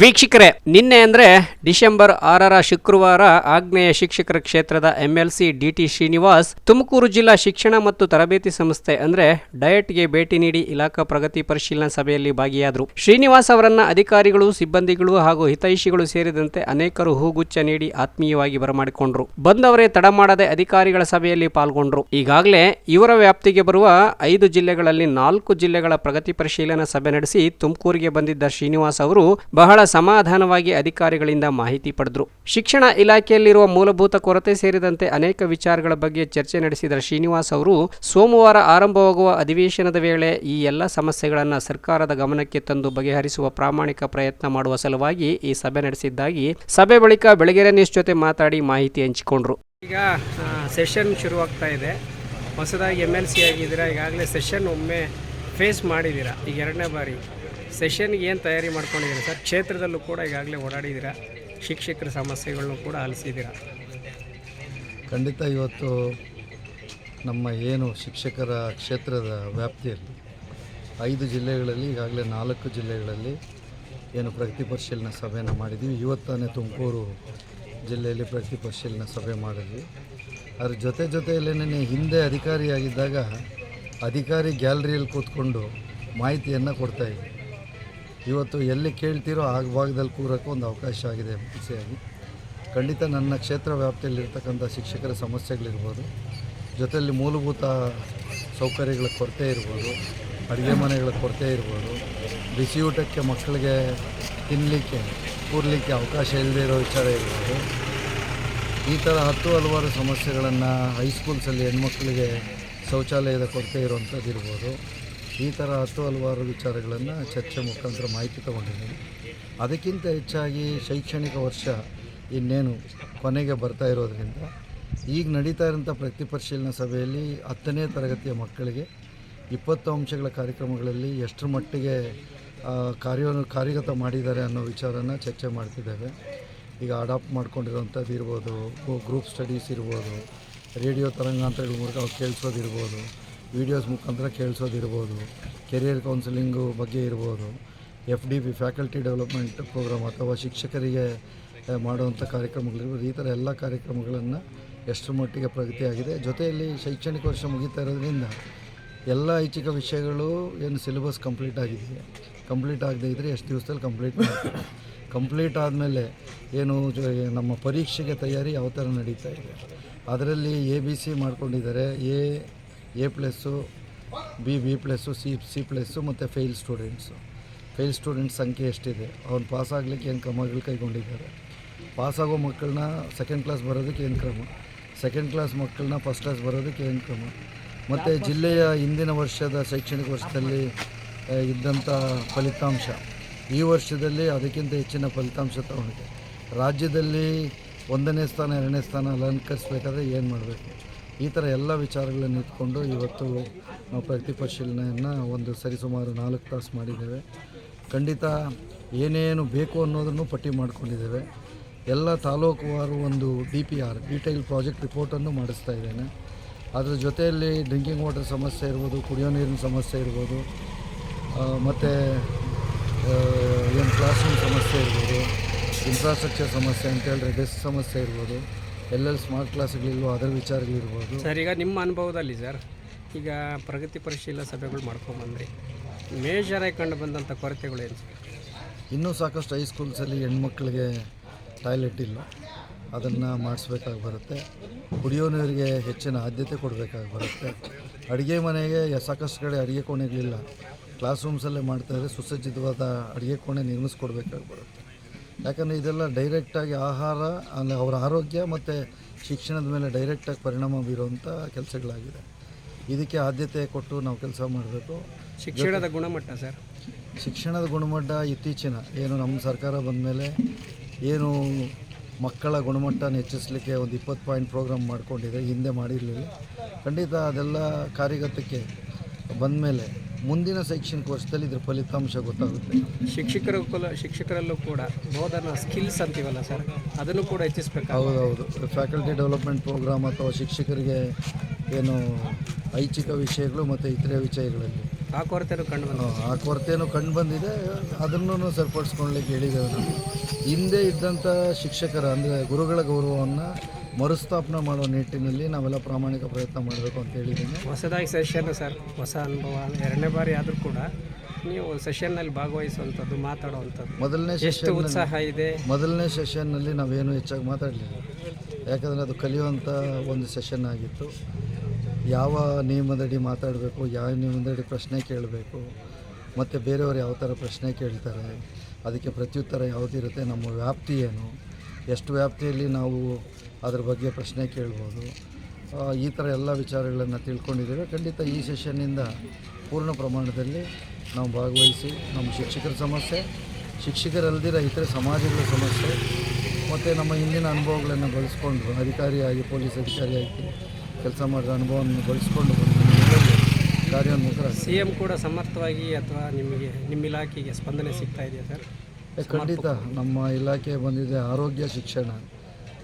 ವೀಕ್ಷಕರೇ, ನಿನ್ನೆ ಅಂದರೆ ಡಿಸೆಂಬರ್ ಆರರ ಶುಕ್ರವಾರ ಆಗ್ನೇಯ ಶಿಕ್ಷಕರ ಕ್ಷೇತ್ರದ ಎಂಎಲ್ಸಿ ಡಿಟಿ ಶ್ರೀನಿವಾಸ್, ತುಮಕೂರು ಜಿಲ್ಲಾ ಶಿಕ್ಷಣ ಮತ್ತು ತರಬೇತಿ ಸಂಸ್ಥೆ ಅಂದ್ರೆ ಡಯಟ್ಗೆ ಭೇಟಿ ನೀಡಿ ಇಲಾಖಾ ಪ್ರಗತಿ ಪರಿಶೀಲನಾ ಸಭೆಯಲ್ಲಿ ಭಾಗಿಯಾದರು. ಶ್ರೀನಿವಾಸ್ ಅವರನ್ನ ಅಧಿಕಾರಿಗಳು, ಸಿಬ್ಬಂದಿಗಳು ಹಾಗೂ ಹಿತೈಷಿಗಳು ಸೇರಿದಂತೆ ಅನೇಕರು ಹೂಗುಚ್ಛ ನೀಡಿ ಆತ್ಮೀಯವಾಗಿ ಬರಮಾಡಿಕೊಂಡ್ರು. ಬಂದವರೇ ತಡ ಮಾಡದೆ ಅಧಿಕಾರಿಗಳ ಸಭೆಯಲ್ಲಿ ಪಾಲ್ಗೊಂಡ್ರು. ಈಗಾಗಲೇ ಇವರ ವ್ಯಾಪ್ತಿಗೆ ಬರುವ ಐದು ಜಿಲ್ಲೆಗಳಲ್ಲಿ ನಾಲ್ಕು ಜಿಲ್ಲೆಗಳ ಪ್ರಗತಿ ಪರಿಶೀಲನಾ ಸಭೆ ನಡೆಸಿ ತುಮಕೂರಿಗೆ ಬಂದಿದ್ದ ಶ್ರೀನಿವಾಸ್ ಅವರು ಬಹಳ ಸಮಾಧಾನವಾಗಿ ಅಧಿಕಾರಿಗಳಿಂದ ಮಾಹಿತಿ ಪಡೆದರು. ಶಿಕ್ಷಣ ಇಲಾಖೆಯಲ್ಲಿರುವ ಮೂಲಭೂತ ಕೊರತೆ ಸೇರಿದಂತೆ ಅನೇಕ ವಿಚಾರಗಳ ಬಗ್ಗೆ ಚರ್ಚೆ ನಡೆಸಿದ ಶ್ರೀನಿವಾಸ್ ಅವರು, ಸೋಮವಾರ ಆರಂಭವಾಗುವ ಅಧಿವೇಶನದ ವೇಳೆ ಈ ಎಲ್ಲ ಸಮಸ್ಯೆಗಳನ್ನು ಸರ್ಕಾರದ ಗಮನಕ್ಕೆ ತಂದು ಬಗೆಹರಿಸುವ ಪ್ರಾಮಾಣಿಕ ಪ್ರಯತ್ನ ಮಾಡುವ ಸಲುವಾಗಿ ಈ ಸಭೆ ನಡೆಸಿದ್ದಾಗಿ ಸಭೆ ಬಳಿಕ ಬೆಳಗೆರೆ ನ್ಯೂಸ್ ಜೊತೆ ಮಾತಾಡಿ ಮಾಹಿತಿ ಹಂಚಿಕೊಂಡ್ರು. ಈಗ ಸೆಷನ್ ಶುರುವಾಗ್ತಾ ಇದೆ. ಹೊಸದಾಗಿ ಎಂ ಎಲ್ ಸಿ ಆಗಿದ್ದೀರಾ? ಈಗಾಗಲೇ ಸೆಷನ್ ಒಮ್ಮೆ ಫೇಸ್ ಮಾಡಿದ್ದೀರಾ? ಈಗ ಎರಡನೇ ಬಾರಿ. ಸೆಷನ್ಗೆ ಏನು ತಯಾರಿ ಮಾಡ್ಕೊಂಡಿದ್ದೀರಾ ಸರ್? ಕ್ಷೇತ್ರದಲ್ಲೂ ಕೂಡ ಈಗಾಗಲೇ ಓಡಾಡಿದ್ದೀರಾ? ಶಿಕ್ಷಕರ ಸಮಸ್ಯೆಗಳನ್ನು ಕೂಡ ಆಲಿಸಿದ್ದೀರಾ ಖಂಡಿತ ಇವತ್ತು ನಮ್ಮ ಏನು ಶಿಕ್ಷಕರ ಕ್ಷೇತ್ರದ ವ್ಯಾಪ್ತಿಯಲ್ಲಿ ಐದು ಜಿಲ್ಲೆಗಳಲ್ಲಿ, ಈಗಾಗಲೇ ನಾಲ್ಕು ಜಿಲ್ಲೆಗಳಲ್ಲಿ ಏನು ಪ್ರಗತಿ ಪರಿಶೀಲನಾ ಸಭೆಯನ್ನು ಮಾಡಿದ್ದೀವಿ. ಇವತ್ತಾನೇ ತುಮಕೂರು ಜಿಲ್ಲೆಯಲ್ಲಿ ಪ್ರಗತಿ ಪರಿಶೀಲನಾ ಸಭೆ ಮಾಡಿದ್ವಿ. ಅದ್ರ ಜೊತೆ ಜೊತೆಯಲ್ಲೇನೆ ಹಿಂದೆ ಅಧಿಕಾರಿಯಾಗಿದ್ದಾಗ ಅಧಿಕಾರಿ ಗ್ಯಾಲರಿಯಲ್ಲಿ ಕೂತ್ಕೊಂಡು ಮಾಹಿತಿಯನ್ನು ಕೊಡ್ತಾಯಿದ್ವಿ ಇವತ್ತು ಎಲ್ಲಿ ಕೇಳ್ತೀರೋ ಆ ಭಾಗದಲ್ಲಿ ಕೂರೋಕ್ಕೂ ಒಂದು ಅವಕಾಶ ಆಗಿದೆ ಖುಷಿಯಾಗಿ ಖಂಡಿತ ನನ್ನ ಕ್ಷೇತ್ರ ವ್ಯಾಪ್ತಿಯಲ್ಲಿರ್ತಕ್ಕಂಥ ಶಿಕ್ಷಕರ ಸಮಸ್ಯೆಗಳಿರ್ಬೋದು. ಜೊತೆಯಲ್ಲಿ ಮೂಲಭೂತ ಸೌಕರ್ಯಗಳ ಕೊರತೆ ಇರ್ಬೋದು, ಅಡುಗೆ ಮನೆಗಳ ಕೊರತೆ ಇರ್ಬೋದು, ಬಿಸಿ ಊಟಕ್ಕೆ ಮಕ್ಕಳಿಗೆ ತಿನ್ನಲಿಕ್ಕೆ ಕೂರಲಿಕ್ಕೆ ಅವಕಾಶ ಇಲ್ಲದೇ ಇರೋ ವಿಚಾರ ಇರ್ಬೋದು. ಈ ಥರ ಹತ್ತು ಹಲವಾರು ಸಮಸ್ಯೆಗಳನ್ನು ಹೈಸ್ಕೂಲ್ಸಲ್ಲಿ ಹೆಣ್ಮಕ್ಳಿಗೆ ಶೌಚಾಲಯದ ಕೊರತೆ ಇರುವಂಥದ್ದು ಇರ್ಬೋದು ಈ ಥರ ಹತ್ತು ಹಲವಾರು ವಿಚಾರಗಳನ್ನು ಚರ್ಚೆ ಮುಖಾಂತರ ಮಾಹಿತಿ ತಗೊಂಡಿದ್ದೀನಿ. ಅದಕ್ಕಿಂತ ಹೆಚ್ಚಾಗಿ ಶೈಕ್ಷಣಿಕ ವರ್ಷ ಇನ್ನೇನು ಕೊನೆಗೆ ಬರ್ತಾ ಇರೋದರಿಂದ ಈಗ ನಡೀತಾ ಇರೋಂಥ ಪ್ರಗತಿ ಪರಿಶೀಲನಾ ಸಭೆಯಲ್ಲಿ ಹತ್ತನೇ ತರಗತಿಯ ಮಕ್ಕಳಿಗೆ ಇಪ್ಪತ್ತು ಅಂಶಗಳ ಕಾರ್ಯಕ್ರಮಗಳಲ್ಲಿ ಎಷ್ಟರ ಮಟ್ಟಿಗೆ ಕಾರ್ಯವನ್ನು ಕಾರ್ಯ ಕಾರ್ಯಗತ ಮಾಡಿದ್ದಾರೆ ಅನ್ನೋ ವಿಚಾರನ ಚರ್ಚೆ ಮಾಡ್ತಿದ್ದೇವೆ. ಈಗ ಅಡಾಪ್ಟ್ ಮಾಡ್ಕೊಂಡಿರೋಂಥದ್ದು ಇರ್ಬೋದು ಗ್ರೂಪ್ ಸ್ಟಡೀಸ್ ಇರ್ಬೋದು, ರೇಡಿಯೋ ತರಂಗಾಂತರಗಳ ಮೂಲಕ ಅವ್ರು ಕೇಳಿಸೋದಿರ್ಬೋದು ವೀಡಿಯೋಸ್ ಮುಖಾಂತರ ಕೇಳಿಸೋದಿರ್ಬೋದು, ಕೆರಿಯರ್ ಕೌನ್ಸಿಲಿಂಗು ಬಗ್ಗೆ ಇರ್ಬೋದು, F D P faculty development programme ಅಥವಾ ಶಿಕ್ಷಕರಿಗೆ ಮಾಡುವಂಥ ಕಾರ್ಯಕ್ರಮಗಳಿರ್ಬೋದು, ಈ ಥರ ಎಲ್ಲ ಕಾರ್ಯಕ್ರಮಗಳನ್ನು ಎಷ್ಟರ ಮಟ್ಟಿಗೆ ಪ್ರಗತಿಯಾಗಿದೆ. ಜೊತೆಯಲ್ಲಿ ಶೈಕ್ಷಣಿಕ ವರ್ಷ ಮುಗಿತಾ ಇರೋದ್ರಿಂದ ಎಲ್ಲ ಐಚ್ಛಿಕ ವಿಷಯಗಳು ಏನು ಸಿಲೆಬಸ್ ಕಂಪ್ಲೀಟ್ ಆಗಿದೆ. ಕಂಪ್ಲೀಟ್ ಆಗದೆ ಇದ್ದರೆ ಎಷ್ಟು ದಿವಸದಲ್ಲಿ ಕಂಪ್ಲೀಟ್ ಮಾಡ್ತಾರೆ ಕಂಪ್ಲೀಟ್ ಆದಮೇಲೆ ಏನು ನಮ್ಮ ಪರೀಕ್ಷೆಗೆ ತಯಾರಿ ಯಾವ ಥರ ನಡೀತಾ ಇದೆ. ಅದರಲ್ಲಿ ಎ ಬಿ ಸಿ ಮಾಡ್ಕೊಂಡಿದ್ದಾರೆ. A A plus B B plus C C plus ಮತ್ತು ಫೇಲ್ ಸ್ಟೂಡೆಂಟ್ಸು ಫೇಲ್ ಸ್ಟೂಡೆಂಟ್ಸ್ ಸಂಖ್ಯೆ ಎಷ್ಟಿದೆ? ಅವ್ನು ಪಾಸ್ ಆಗಲಿಕ್ಕೆ ಏನು ಕ್ರಮಗಳು ಕೈಗೊಂಡಿದ್ದಾರೆ? ಪಾಸಾಗೋ ಮಕ್ಕಳನ್ನ ಸೆಕೆಂಡ್ ಕ್ಲಾಸ್ ಬರೋದಕ್ಕೆ ಏನು ಕ್ರಮ? ಸೆಕೆಂಡ್ ಕ್ಲಾಸ್ ಮಕ್ಕಳನ್ನ ಫಸ್ಟ್ ಕ್ಲಾಸ್ ಬರೋದಕ್ಕೆ ಏನು ಕ್ರಮ? ಮತ್ತು ಜಿಲ್ಲೆಯ ಹಿಂದಿನ ವರ್ಷದ ಶೈಕ್ಷಣಿಕ ವರ್ಷದಲ್ಲಿ ಇದ್ದಂಥ ಫಲಿತಾಂಶ. ಈ ವರ್ಷದಲ್ಲಿ ಅದಕ್ಕಿಂತ ಹೆಚ್ಚಿನ ಫಲಿತಾಂಶ ತಗೊಂಡಿದೆ. ರಾಜ್ಯದಲ್ಲಿ ಒಂದನೇ ಸ್ಥಾನ ಎರಡನೇ ಸ್ಥಾನ ಅಲಂಕರಿಸಬೇಕಾದ್ರೆ ಏನು ಮಾಡಬೇಕು? ಈ ಥರ ಎಲ್ಲ ವಿಚಾರಗಳನ್ನು ಇಟ್ಕೊಂಡು ಇವತ್ತು ನಾವು ಪ್ರಗತಿ ಪರಿಶೀಲನೆಯನ್ನು ಒಂದು ಸರಿಸುಮಾರು ನಾಲ್ಕು ತಾಸು ಮಾಡಿದ್ದೇವೆ. ಖಂಡಿತ ಏನೇನು ಬೇಕು ಅನ್ನೋದನ್ನು ಪಟ್ಟಿ ಮಾಡಿಕೊಂಡಿದ್ದೇವೆ. ಎಲ್ಲ ತಾಲೂಕುವಾರು ಒಂದು D P R detail project ರಿಪೋರ್ಟನ್ನು ಮಾಡಿಸ್ತಾ ಇದ್ದೇನೆ. ಅದರ ಜೊತೆಯಲ್ಲಿ ಡ್ರಿಂಕಿಂಗ್ ವಾಟರ್ ಸಮಸ್ಯೆ ಇರ್ಬೋದು, ಕುಡಿಯೋ ನೀರಿನ ಸಮಸ್ಯೆ ಇರ್ಬೋದು ಮತ್ತು ಏನು ಕ್ಲಾಸ್ ಸಮಸ್ಯೆ ಇರ್ಬೋದು ಇನ್ಫ್ರಾಸ್ಟ್ರಕ್ಚರ್ ಸಮಸ್ಯೆ ಅಂತ ಹೇಳಿದ್ರೆ ಡೆಸ್ಕ್ ಸಮಸ್ಯೆ ಇರ್ಬೋದು ಎಲ್ಲೆಲ್ಲಿ ಸ್ಮಾರ್ಟ್ ಕ್ಲಾಸ್ಗಳಿಲ್ವೋ ಅದರ ವಿಚಾರಗಳಿರ್ಬೋದು ಸರ್ ಈಗ ನಿಮ್ಮ ಅನುಭವದಲ್ಲಿ ಸರ್ ಈಗ ಪ್ರಗತಿ ಪರಿಶೀಲನಾ ಸಭೆಗಳು ಮಾಡ್ಕೊಂಬಂದ್ರಿ. ಮೇಜರಾಗಿ ಕಂಡು ಬಂದಂಥ ಕೊರತೆಗಳು ಏನು ಸರ್? ಇನ್ನೂ ಸಾಕಷ್ಟು ಹೈಸ್ಕೂಲ್ಸಲ್ಲಿ ಹೆಣ್ಮಕ್ಳಿಗೆ ಟಾಯ್ಲೆಟ್ ಇಲ್ಲ. ಅದನ್ನು ಮಾಡಿಸ್ಬೇಕಾಗಿ ಬರುತ್ತೆ. ಕುಡಿಯೋ ನೀರಿಗೆ ಹೆಚ್ಚಿನ ಆದ್ಯತೆ ಕೊಡಬೇಕಾಗಿ ಬರುತ್ತೆ. ಅಡುಗೆ ಮನೆಗೆ ಸಾಕಷ್ಟು ಕಡೆ ಅಡುಗೆ ಕೋಣೆಗಳಿಲ್ಲ. ಕ್ಲಾಸ್ ರೂಮ್ಸಲ್ಲೇ ಮಾಡ್ತಾಯಿದ್ರೆ ಸುಸಜ್ಜಿತವಾದ ಅಡುಗೆ ಕೋಣೆ ನಿರ್ಮಿಸ್ಕೊಡ್ಬೇಕಾಗಿ ಬರುತ್ತೆ. ಯಾಕಂದರೆ ಇದೆಲ್ಲ ಡೈರೆಕ್ಟಾಗಿ ಆಹಾರ ಅಂದರೆ ಅವರ ಆರೋಗ್ಯ ಮತ್ತು ಶಿಕ್ಷಣದ ಮೇಲೆ ಡೈರೆಕ್ಟಾಗಿ ಪರಿಣಾಮ ಬೀರುವಂಥ ಕೆಲಸಗಳಾಗಿದೆ. ಇದಕ್ಕೆ ಆದ್ಯತೆ ಕೊಟ್ಟು ನಾವು ಕೆಲಸ ಮಾಡಬೇಕು. ಶಿಕ್ಷಣದ ಗುಣಮಟ್ಟ ಸರ್? ಶಿಕ್ಷಣದ ಗುಣಮಟ್ಟ ಇತ್ತೀಚಿನ ಏನು ನಮ್ಮ ಸರ್ಕಾರ ಬಂದ ಮೇಲೆ ಏನು ಮಕ್ಕಳ ಗುಣಮಟ್ಟನ ಹೆಚ್ಚಿಸಲಿಕ್ಕೆ ಒಂದು ಇಪ್ಪತ್ತು ಪಾಯಿಂಟ್ ಪ್ರೋಗ್ರಾಮ್ ಮಾಡಿಕೊಂಡಿದೆ ಹಿಂದೆ ಮಾಡಿರಲಿಲ್ಲ. ಖಂಡಿತ ಅದೆಲ್ಲ ಕಾರ್ಯಗತಕ್ಕೆ ಬಂದ ಮೇಲೆ ಮುಂದಿನ ಶೈಕ್ಷಣಿಕ ವರ್ಷದಲ್ಲಿ ಇದರ ಫಲಿತಾಂಶ ಗೊತ್ತಾಗುತ್ತೆ. ಶಿಕ್ಷಕರ ಕುಲ ಶಿಕ್ಷಕರಲ್ಲೂ ಕೂಡ ಬೋಧನಾ ಸ್ಕಿಲ್ಸ್ ಅಂತೀವಲ್ಲ ಸರ್ ಅದನ್ನು ಕೂಡ ಹೆಚ್ಚಿಸ್ಬೇಕು? ಹೌದೌದು. ಫ್ಯಾಕಲ್ಟಿ ಡೆವಲಪ್ಮೆಂಟ್ ಪ್ರೋಗ್ರಾಮ್ ಅಥವಾ ಶಿಕ್ಷಕರಿಗೆ ಏನು ಐಚ್ಛಿಕ ವಿಷಯಗಳು ಮತ್ತು ಇತರೆ ವಿಷಯಗಳಲ್ಲಿ. ಆ ಕೊರತೆನೂ ಕಂಡು ಬಂತು ಆ ಕೊರತೆಯೂ ಕಂಡು ಬಂದಿದೆ. ಅದನ್ನು ಸರಿಪಡಿಸ್ಕೊಳ್ಳಿಕ್ಕೆ ಹೇಳಿದ್ದೇವೆ ನಾವು. ಹಿಂದೆ ಇದ್ದಂಥ ಶಿಕ್ಷಕರ ಅಂದರೆ ಗುರುಗಳ ಗೌರವವನ್ನು ಮರುಸ್ಥಾಪನೆ ಮಾಡುವ ನಿಟ್ಟಿನಲ್ಲಿ ನಾವೆಲ್ಲ ಪ್ರಾಮಾಣಿಕ ಪ್ರಯತ್ನ ಮಾಡಬೇಕು ಅಂತ ಹೇಳಿದ್ದೀನಿ. ಹೊಸದಾಗಿ ಸೆಷನ್ ಸರ್ ಹೊಸ ಅನುಭವ ಎರಡನೇ ಬಾರಿ ಆದರೂ ಕೂಡ ನೀವು ಸೆಷನ್ನಲ್ಲಿ ಭಾಗವಹಿಸುವಂಥದ್ದು ಮಾತಾಡುವಂಥದ್ದು. ಮೊದಲನೇ ಎಷ್ಟು ಸೆಷನ್ ಉತ್ಸಾಹ ಇದೆ? ಮೊದಲನೇ ಸೆಷನ್ನಲ್ಲಿ ನಾವೇನು ಹೆಚ್ಚಾಗಿ ಮಾತಾಡಲಿಲ್ಲ. ಯಾಕಂದರೆ ಅದು ಕಲಿಯುವಂಥ ಒಂದು ಸೆಷನ್ ಆಗಿತ್ತು. ಯಾವ ನಿಯಮದಡಿ ಮಾತಾಡಬೇಕು ಯಾವ ನಿಯಮದಡಿ ಪ್ರಶ್ನೆ ಕೇಳಬೇಕು ಮತ್ತು ಬೇರೆಯವರು ಯಾವ ಥರ ಪ್ರಶ್ನೆ ಕೇಳ್ತಾರೆ ಅದಕ್ಕೆ ಪ್ರತ್ಯುತ್ತರ ಯಾವುದಿರುತ್ತೆ ನಮ್ಮ ವ್ಯಾಪ್ತಿ ಏನು ಎಷ್ಟು ವ್ಯಾಪ್ತಿಯಲ್ಲಿ ನಾವು ಅದ್ರ ಬಗ್ಗೆ ಪ್ರಶ್ನೆ ಕೇಳ್ಬೋದು. ಈ ಥರ ಎಲ್ಲ ವಿಚಾರಗಳನ್ನು ತಿಳ್ಕೊಂಡಿದ್ದೇವೆ. ಖಂಡಿತ ಈ ಸೆಷನ್ನಿಂದ ಪೂರ್ಣ ಪ್ರಮಾಣದಲ್ಲಿ ನಾವು ಭಾಗವಹಿಸಿ, ನಮ್ಮ ಶಿಕ್ಷಕರ ಸಮಸ್ಯೆ, ಶಿಕ್ಷಕರಲ್ದಿರ ಇತರೆ ಸಮಾಜಗಳ ಸಮಸ್ಯೆ, ಮತ್ತು ನಮ್ಮ ಹಿಂದಿನ ಅನುಭವಗಳನ್ನು ಬಳಸ್ಕೊಂಡು ಅಧಿಕಾರಿಯಾಗಿ ಪೊಲೀಸ್ ಅಧಿಕಾರಿಯಾಗಿ ಕೆಲಸ ಮಾಡಿದ ಅನುಭವವನ್ನು ಬಳಸ್ಕೊಂಡು ಕಾರ್ಯೋನ್ಮುಖರ ಸಿ ಎಂ ಕೂಡ ಸಮರ್ಥವಾಗಿ ಅಥವಾ ನಿಮಗೆ, ನಿಮ್ಮ ಇಲಾಖೆಗೆ ಸ್ಪಂದನೆ ಸಿಗ್ತಾ ಇದೆಯಾ ಸರ್? ಖಂಡಿತ. ನಮ್ಮ ಇಲಾಖೆ ಬಂದಿದೆ ಆರೋಗ್ಯ ಶಿಕ್ಷಣ.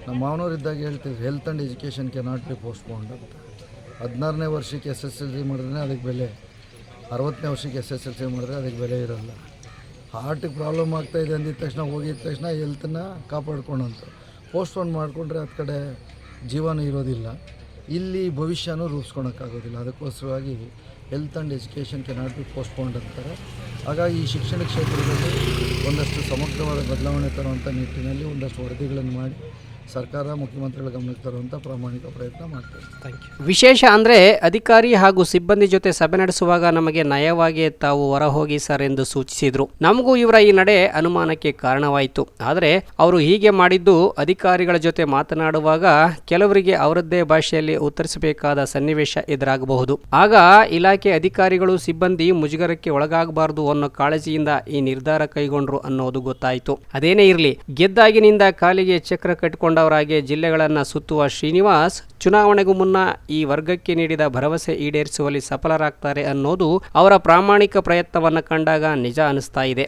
ನಮ್ಮ ಮಾವನವರಿದ್ದಾಗ ಹೇಳ್ತೀವಿ health and education can not be postponed ಅಂತ. ಹದಿನಾರನೇ ವರ್ಷಕ್ಕೆ ಎಸ್ ಎಸ್ ಎಲ್ ಸಿ ಮಾಡಿದ್ರೆ ಅದಕ್ಕೆ ಬೆಲೆ. ಅರವತ್ತನೇ ವರ್ಷಕ್ಕೆ ಎಸ್ ಎಸ್ ಎಲ್ ಸಿ ಮಾಡಿದ್ರೆ ಅದಕ್ಕೆ ಬೆಲೆ ಇರೋಲ್ಲ. ಹಾರ್ಟಿಗೆ ಪ್ರಾಬ್ಲಮ್ ಆಗ್ತಾಯಿದೆ ಅಂದಿದ ತಕ್ಷಣ, ಹೋಗಿದ ತಕ್ಷಣ ಹೆಲ್ತನ್ನ ಕಾಪಾಡ್ಕೊಂಡಂತ. ಪೋಸ್ಟ್ಪೋನ್ ಮಾಡಿಕೊಂಡ್ರೆ ಅದು ಕಡೆ ಜೀವನ ಇರೋದಿಲ್ಲ. ಇಲ್ಲಿ ಭವಿಷ್ಯನೂ ರೂಪಿಸ್ಕೊಳಕ್ಕಾಗೋದಿಲ್ಲ. ಅದಕ್ಕೋಸ್ಕರವಾಗಿ health and education can not be postponed ಅಂತಾರೆ. ಹಾಗಾಗಿ ಈ ಶಿಕ್ಷಣ ಕ್ಷೇತ್ರದಲ್ಲಿ ಒಂದಷ್ಟು ಸಮಗ್ರವಾದ ಬದಲಾವಣೆ ತರುವಂಥ ನಿಟ್ಟಿನಲ್ಲಿ ಒಂದಷ್ಟು ವರದಿಗಳನ್ನು ಮಾಡಿ ಸರ್ಕಾರ ಮುಖ್ಯಮಂತ್ರಿಗಳ ಗಮನಕ್ಕೆ ತರುವಂತ ಪ್ರಾಮಾಣಿಕ ಪ್ರಯತ್ನ ಮಾಡ್ತೇವೆ. ವಿಶೇಷ ಅಂದರೆ ಅಧಿಕಾರಿ ಹಾಗೂ ಸಿಬ್ಬಂದಿ ಜೊತೆ ಸಭೆ ನಡೆಸುವಾಗ ನಮಗೆ ನಯವಾಗಿ ತಾವು ಹೊರ ಹೋಗಿ ಸರ್ ಎಂದು ಸೂಚಿಸಿದರು. ನಮಗೂ ಇವರ ಈ ನಡೆ ಅನುಮಾನಕ್ಕೆ ಕಾರಣವಾಯಿತು. ಆದರೆ ಅವರು ಹೀಗೆ ಮಾಡಿದ್ದು ಅಧಿಕಾರಿಗಳ ಜೊತೆ ಮಾತನಾಡುವಾಗ ಕೆಲವರಿಗೆ ಅವರದ್ದೇ ಭಾಷೆಯಲ್ಲಿ ಉತ್ತರಿಸಬೇಕಾದ ಸನ್ನಿವೇಶ ಎದುರಾಗಬಹುದು. ಆಗ ಇಲಾಖೆ ಅಧಿಕಾರಿಗಳು, ಸಿಬ್ಬಂದಿ ಮುಜುಗರಕ್ಕೆ ಒಳಗಾಗಬಾರದು ಅನ್ನೋ ಕಾಳಜಿಯಿಂದ ಈ ನಿರ್ಧಾರ ಕೈಗೊಂಡ್ರು ಅನ್ನೋದು ಗೊತ್ತಾಯಿತು. ಅದೇನೇ ಇರಲಿ, ಗೆದ್ದಾಗಿನಿಂದ ಕಾಲಿಗೆ ಚಕ್ರ ಕಟ್ಟಿಕೊಂಡವರಾಗಿ ಜಿಲ್ಲೆಗಳನ್ನು ಸುತ್ತುವ ಶ್ರೀನಿವಾಸ್ ಚುನಾವಣೆಗೂ ಮುನ್ನ ಈ ವರ್ಗಕ್ಕೆ ನೀಡಿದ ಭರವಸೆ ಈಡೇರಿಸುವಲ್ಲಿ ಸಫಲರಾಗ್ತಾರೆ ಅನ್ನೋದು ಅವರ ಪ್ರಾಮಾಣಿಕ ಪ್ರಯತ್ನವನ್ನು ಕಂಡಾಗ ನಿಜ ಅನಿಸ್ತಾ ಇದೆ.